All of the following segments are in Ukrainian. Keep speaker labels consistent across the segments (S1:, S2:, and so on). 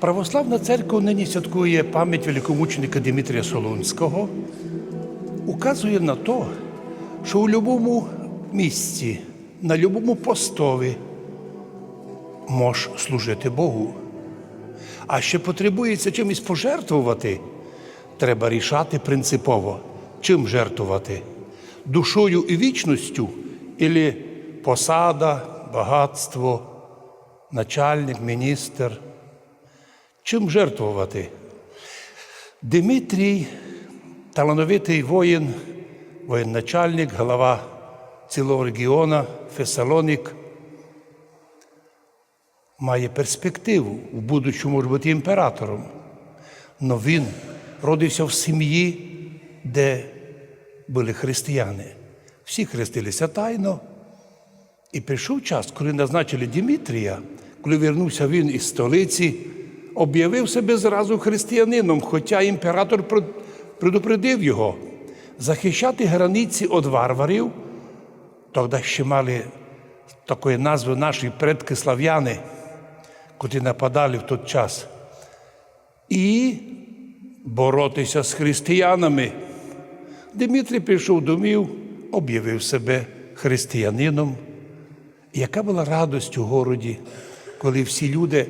S1: Православна церква нині святкує пам'ять великомученика Дмитрія Солунського, указує на те, що у будь-якому місці, на будь-якому постові можеш служити Богу. А ще потребується чимось пожертвувати, треба рішати принципово, чим жертвувати душою і вічністю, або посада, багатство, начальник, міністр. Чим жертвувати? Дмитрій, талановитий воїн, воєначальник, голова цілого регіону, Фесалонік, має перспективу в будущому може бути імператором. Но він родився в сім'ї, де були християни. Всі хрестилися тайно. І прийшов час, коли назначили Дмитрія, коли вернувся він із столиці, об'явив себе зразу християнином, хоча імператор предупредив його захищати границі від варварів. Тоді ще мали такої назви наші предки слав'яни, котрі нападали в той час. І боротися з християнами. Дмитрій прийшов домів, об'явив себе християнином. Яка була радость у городі, коли всі люди,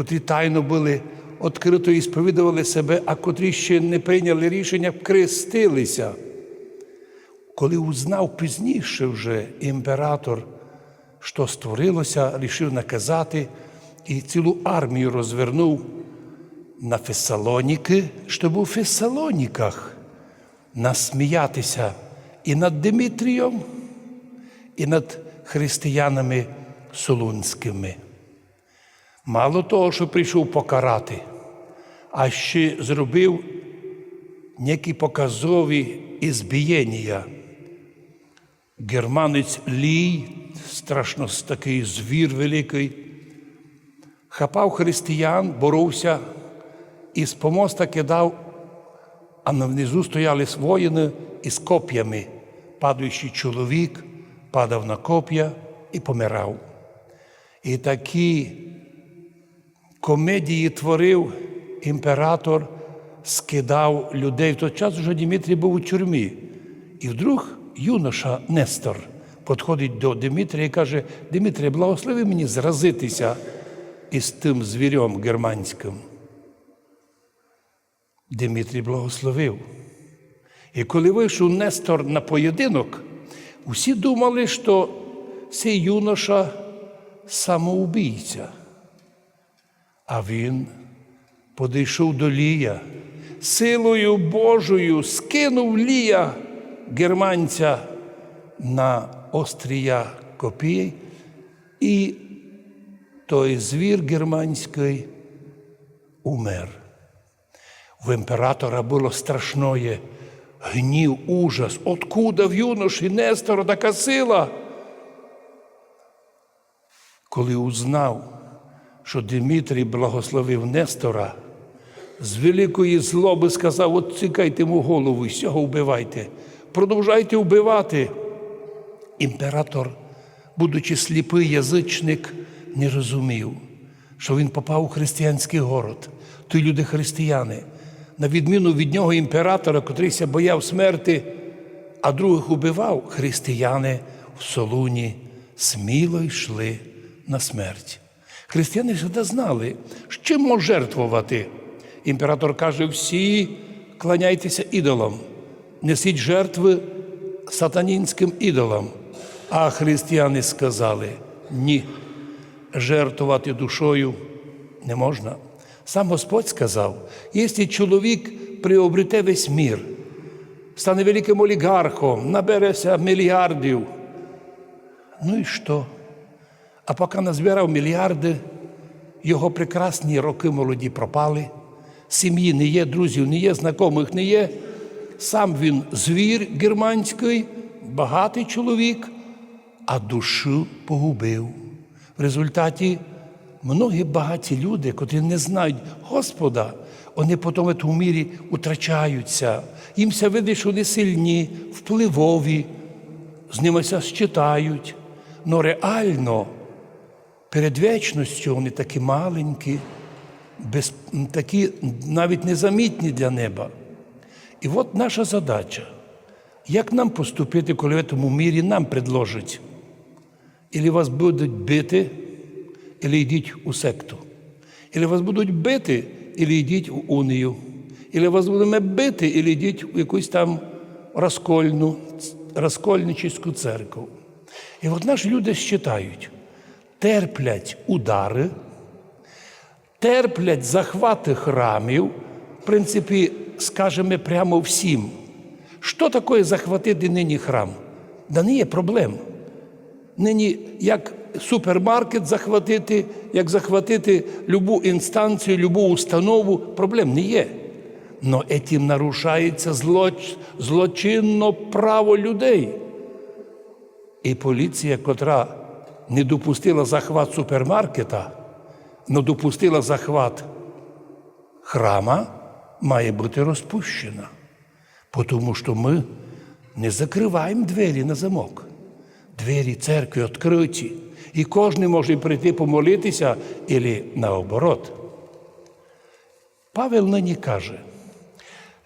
S1: котрі тайно були відкрито і сповідували себе, а котрі ще не прийняли рішення, крестилися. Коли узнав пізніше вже імператор, що створилося, рішив наказати і цілу армію розвернув на Фесалоніки, щоб у Фесалоніках насміятися і над Дмитрієм, і над християнами солунськими. Мало того, що прийшов покарати, а ще зробив некі показові ізбієння. Германець Лій, страшно такий звір великий, хапав християн, боровся і з помоста кидав, а внизу стояли воїни із коп'ями. Падаючий чоловік падав на коп'я і помирав. І такі комедії творив імператор, скидав людей. В той час вже Дмитрій був у тюрмі. І вдруг юноша Нестор підходить до Дмитрія і каже: Дмитрій, благослови мені зразитися із тим звірем германським. Дмитрій благословив. І коли вийшов Нестор на поєдинок, усі думали, що цей юноша самоубійця. А він подійшов до Лія, силою Божою скинув Лія германця на острія копій, і той звір германський умер. В імператора було страшное гнів, ужас. Откуда в юноші Нестора така сила? Коли узнав, що Дмитрій благословив Нестора, з великої злоби сказав: от цікайте йому голову і цього вбивайте, продовжайте вбивати. Імператор, будучи сліпий язичник, не розумів, що він попав у християнський город. Ті люди християни, на відміну від нього імператора, котрийся бояв смерти, а других убивав, християни в Солуні сміло йшли на смерть. Християни завжди знали, з чим може жертвувати. Імператор каже: всі кланяйтеся ідолам, несіть жертви сатанінським ідолам. А християни сказали: ні, жертвувати душою не можна. Сам Господь сказав: якщо чоловік приобрете весь мір, стане великим олігархом, набереся мільярдів. Ну і що? А поки назбирав мільярди, його прекрасні роки молоді пропали, сім'ї не є, друзів не є, знайомих не є. Сам він звір германський, багатий чоловік, а душу погубив. В результаті многі багаті люди, котрі не знають Господа, вони потім в тому мірі утрачаються. Їм все видить, що вони сильні, впливові, з ними все считають. Но реально перед вічністю вони такі маленькі, без, такі навіть незамітні для неба. І от наша задача, як нам поступити, коли в цьому мірі нам предложать? Ілі вас будуть бити, ілі йдіть у секту. Ілі вас будуть бити, ілі йдіть в унію. Ілі вас будемо бити, ілі йдіть в якусь там розкольну, розкольничівську церкву. І от наші люди считають, терплять удари, терплять захвати храмів, в принципі, скажемо прямо всім. Що таке захватити нині храм? Да не є проблем. Нині як супермаркет захватити, як захватити любу інстанцію, любу установу, проблем не є. Но етім нарушається злоч... злочинно право людей. І поліція, котра не допустила захват супермаркета, но допустила захват храма, має бути розпущена. Тому що ми не закриваємо двері на замок. Двері церкви відкриті. І кожен може прийти помолитися, або наоборот. Павел нині каже,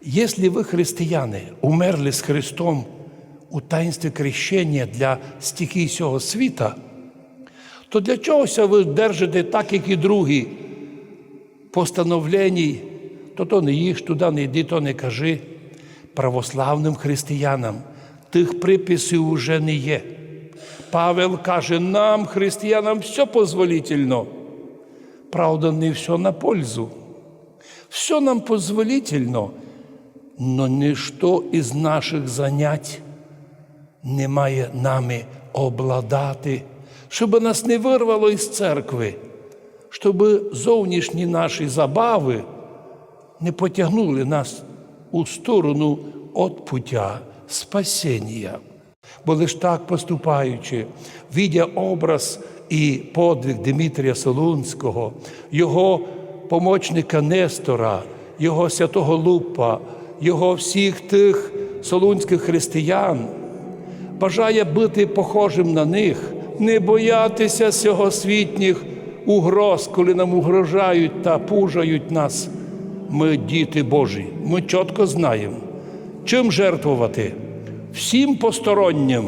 S1: якщо ви, християни, умерли з Христом у таїнстві крещення для стихій цього світа, то для чогося ви держите так, як і другі постановлені, то то не їж, туди не йди, то не кажи. Православним християнам тих приписів уже не є. Павел каже, нам, християнам, все позволительно. Правда, не все на пользу. Все нам позволительно, но ніщо із наших занять не має нами обладати, щоб нас не вирвало із церкви, щоб зовнішні наші забави не потягнули нас у сторону від пуття спасіння. Бо лиш так поступаючи, видя образ і подвиг Дмитрія Солунського, його помочника Нестора, його святого Лупа, його всіх тих солунських християн, бажає бути похожим на них, не боятися сьогосвітніх угроз, коли нам угрожають та пужають нас. Ми діти Божі, ми чітко знаємо, чим жертвувати всім постороннім,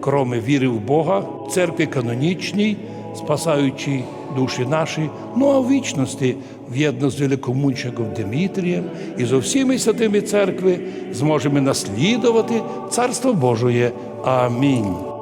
S1: кроме віри в Бога, церкві канонічній, спасаючи душі наші, ну а в вічності, в'єдно з великомучником Дмитрієм і зо всіми святими церкви, зможемо наслідувати Царство Божоє. Амінь.